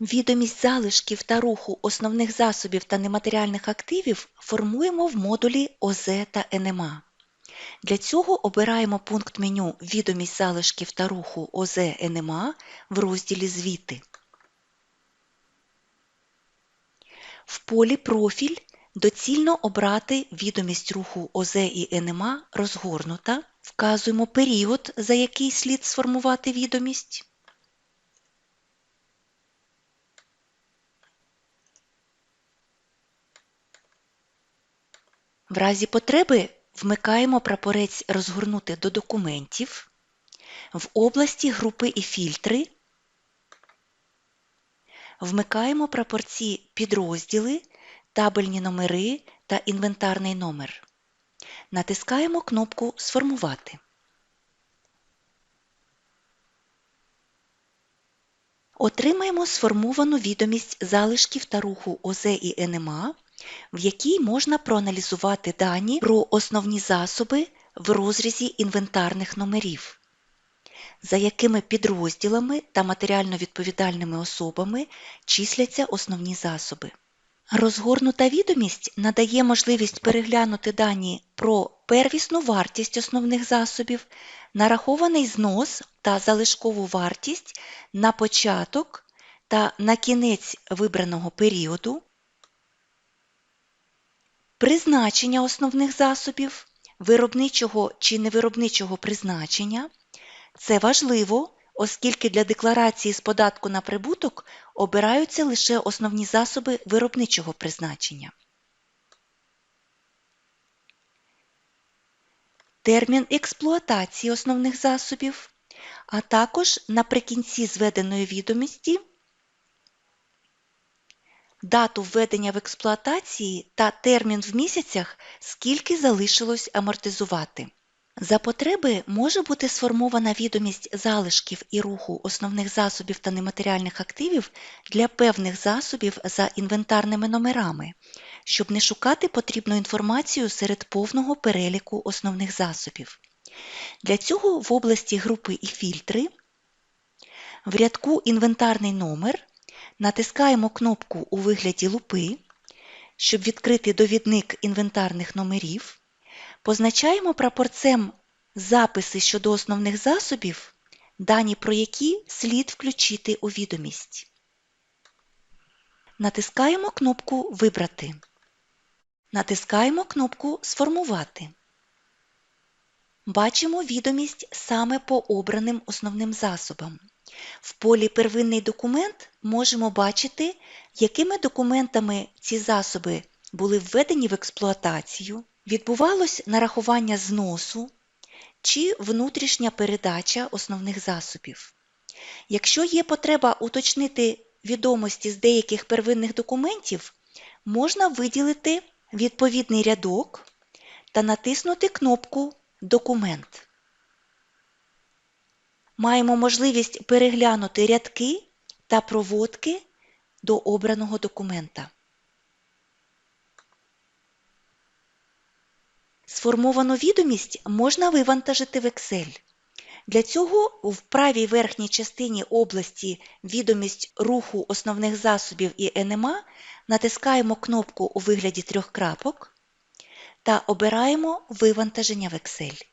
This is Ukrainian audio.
Відомість залишків та руху основних засобів та нематеріальних активів формуємо в модулі ОЗ та НМА. Для цього обираємо пункт меню Відомість залишків та руху ОЗ НМА в розділі Звіти. В полі Профіль доцільно обрати відомість руху ОЗ і НМА розгорнута. Вказуємо період, за який слід сформувати відомість. В разі потреби вмикаємо прапорець Розгорнути до документів. В області Групи і фільтри вмикаємо прапорці Підрозділи, табельні номери та інвентарний номер. Натискаємо кнопку Сформувати. Отримаємо сформовану відомість залишків та руху ОЗ і НМА, в якій можна проаналізувати дані про основні засоби в розрізі інвентарних номерів, за якими підрозділами та матеріально відповідальними особами числяться основні засоби. Розгорнута відомість надає можливість переглянути дані про первісну вартість основних засобів, нарахований знос та залишкову вартість на початок та на кінець вибраного періоду, призначення основних засобів, виробничого чи невиробничого призначення. Це важливо, оскільки для декларації з податку на прибуток обираються лише основні засоби виробничого призначення. Термін експлуатації основних засобів, а також наприкінці зведеної відомості дату введення в експлуатації та термін в місяцях, скільки залишилось амортизувати. За потреби може бути сформована відомість залишків і руху основних засобів та нематеріальних активів для певних засобів за інвентарними номерами, щоб не шукати потрібну інформацію серед повного переліку основних засобів. Для цього в області групи і фільтри в рядку Інвентарний номер натискаємо кнопку у вигляді лупи, щоб відкрити довідник інвентарних номерів. Позначаємо прапорцем записи щодо основних засобів, дані про які слід включити у відомість. Натискаємо кнопку Вибрати. Натискаємо кнопку Сформувати. Бачимо відомість саме по обраним основним засобам. В полі Первинний документ можемо бачити, якими документами ці засоби були введені в експлуатацію, відбувалось нарахування зносу чи внутрішня передача основних засобів. Якщо є потреба уточнити відомості з деяких первинних документів, можна виділити відповідний рядок та натиснути кнопку Документ. Маємо можливість переглянути рядки та проводки до обраного документа. Сформовану відомість можна вивантажити в Excel. Для цього в правій верхній частині області Відомість руху основних засобів і НМА натискаємо кнопку у вигляді трьох крапок та обираємо Вивантаження в Excel.